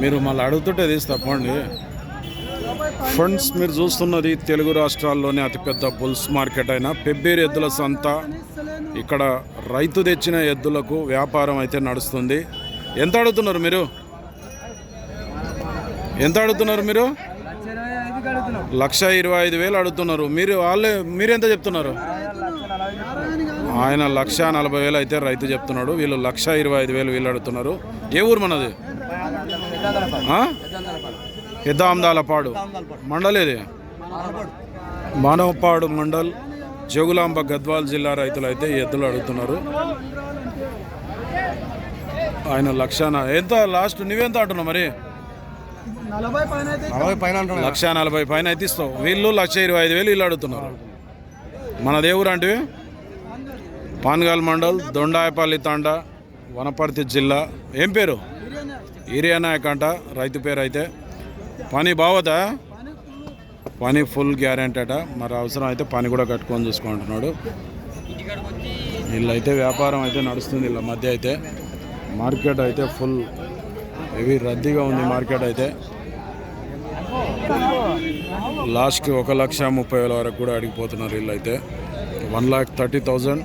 మీరు మళ్ళీ అడుగుతుంటే తీసి తప్పండి. ఫ్రెండ్స్ మీరు చూస్తున్నది తెలుగు రాష్ట్రాల్లోనే అతిపెద్ద బుల్స్ మార్కెట్ అయిన పెబ్బేరు ఎద్దుల సంత. ఇక్కడ రైతు తెచ్చిన ఎద్దులకు వ్యాపారం అయితే నడుస్తుంది. ఎంత అడుగుతున్నారు మీరు? ఎంత అడుగుతున్నారు మీరు? లక్ష ఇరవై ఐదు వేలు అడుగుతున్నారు. మీరు వాళ్ళే మీరు ఎంత చెప్తున్నారు? ఆయన లక్ష నలభై వేలు అయితే రైతు చెప్తున్నాడు. వీళ్ళు లక్ష ఇరవై ఐదు వేలు వీళ్ళు అడుగుతున్నారు. ఏ ఊరు మనది? ఆ? పెద్దాందాలపాడు మండల్ ఇది మానవపాడు మండల్ జగులాంబ గద్వాల్ జిల్లా రైతులు అయితే ఎద్దులు అడుగుతున్నారు. ఆయన లక్ష ఎంత లాస్ట్? నువ్వెంత అంటున్నావు మరి? లక్ష నలభై పైన అయితే ఇస్తావు. వీళ్ళు లక్ష ఇరవై ఐదు వేలు వీళ్ళు అడుగుతున్నారు. మన దేవుడు అంటే పాన్గాల్ మండల్ దొండాయపల్లి తాండా వనపర్తి జిల్లా. ఏం పేరు? ఏరియా నాయక్ అంట రైతు పేరు అయితే. పని బావదా పని ఫుల్ గ్యారెంటీ అట. మరి అవసరం అయితే పని కూడా కట్టుకొని చూసుకుంటున్నాడు. వీళ్ళైతే వ్యాపారం అయితే నడుస్తుంది వీళ్ళ మధ్య అయితే. మార్కెట్ అయితే ఫుల్ హెవీ రద్దీగా ఉంది మార్కెట్ అయితే. లాస్ట్కి ఒక లక్ష ముప్పై వేల వరకు కూడా అడిగిపోతున్నారు వీళ్ళైతే. One lakh thirty thousand.